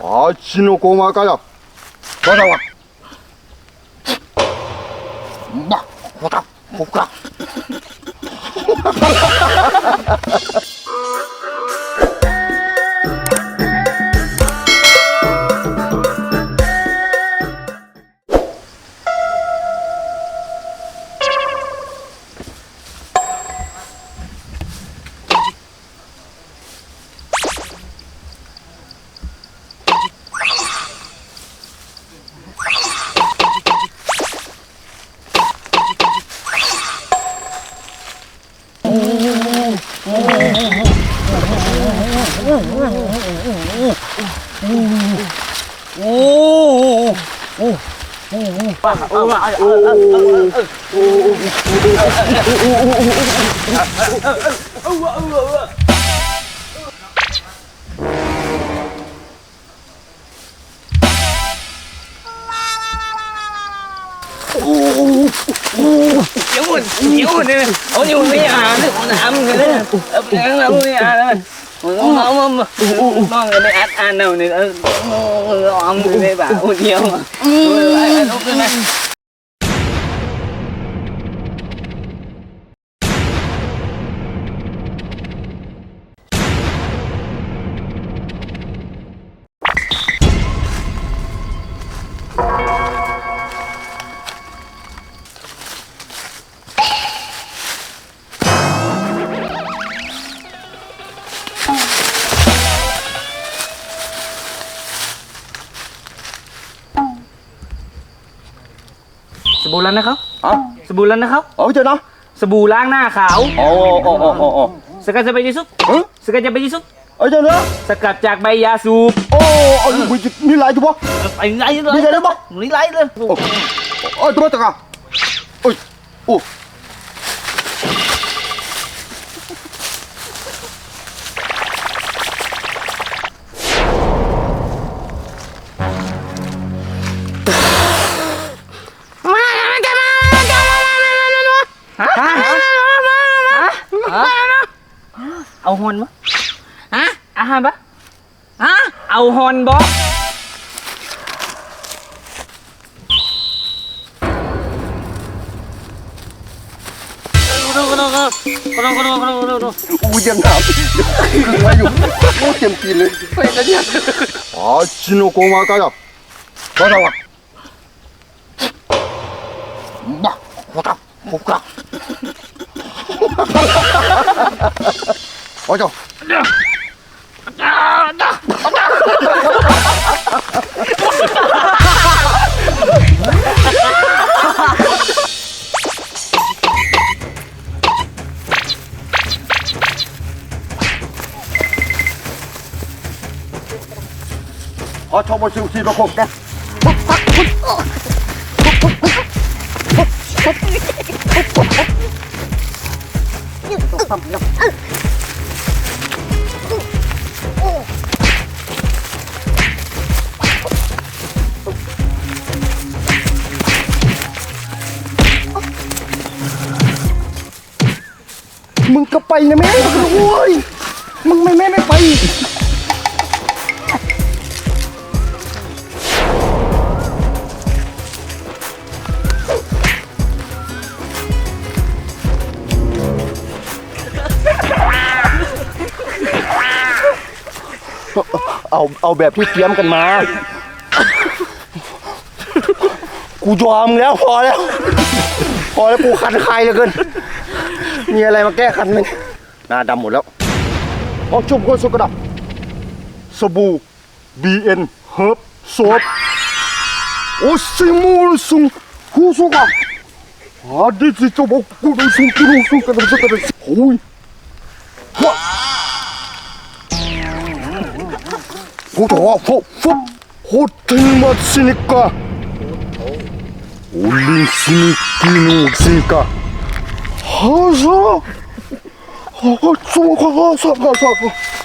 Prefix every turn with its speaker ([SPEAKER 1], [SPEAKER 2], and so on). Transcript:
[SPEAKER 1] あっちの駒かよ。わざわ。ま、ほか、ほか。
[SPEAKER 2] Oh, oh, oh, oh. เดี๋ยวหมดี๋ยวหมนเลยเอาอยู่ไม่อาบเลยน้ำเลยนะเอาไปน้ำไม่อาบเลยน้องน้องน้องก็ไม่อัดอ่านเอาเนี่ยเอาเอาไม่บ่าอุดเดียวมาเอาไปเอาไป บู่แล้วนะครับ
[SPEAKER 1] อ๋อ
[SPEAKER 2] สบู่แล้วนะครับ
[SPEAKER 1] อ๋อเจอเนาะ
[SPEAKER 2] สบู่ล้างหน้าขาว
[SPEAKER 1] อ๋ออ๋ออ๋ออ๋อ
[SPEAKER 2] สกัดจากใบยีสุกสกัดจากใบยีสุก
[SPEAKER 1] เอ้ยเจอเนาะ
[SPEAKER 2] สกัดจากใบยาสูบ
[SPEAKER 1] โอ้โอ้ยนี่ไรจุ๊บ
[SPEAKER 2] ไอ้ไรเลยนี่ไรเลยนี่ไรเลย
[SPEAKER 1] โอ้ยตัวตะกะโอ้ยโอ้
[SPEAKER 2] ฮะเอาฮอนบ่ฮะอาหารบ่ฮะเอาฮอนบ่อ
[SPEAKER 1] ูยังถามคือว่าอยู่โอ้เตรียมกินเลยไปแล้วเนี่ยอ๋อชิโนโกมาก็แบบว่าเราอะบ้าหัวตาหัวตา 맞아. 아, 저번 주 뒤로 걷다. มึงก็ไปนะแม่โอ้ยมึงไม่แม่ไม่ไป เอาเอาแบบที่เตรียมกันมา กูยอมแล้วพอแล้ว พอแล้วกูคันใครเหลือเกิน มีอะไรมาแก้คันไหมเนี่ยหน้าดำหมดแล้วเอาชุบคนสุกกระดับสบู่ BN เฮิร์บโซโอซิมูลซุงฮูซุกะอาดิจิตบอกกูด้ซุงกูรู้ซุงกระดับสุกกระดับโอ้ย 호도 호호 호텔 맞으니까 올린 힘이 뛰는 없으니까 하서 하가 쏘가 가서 가서 가서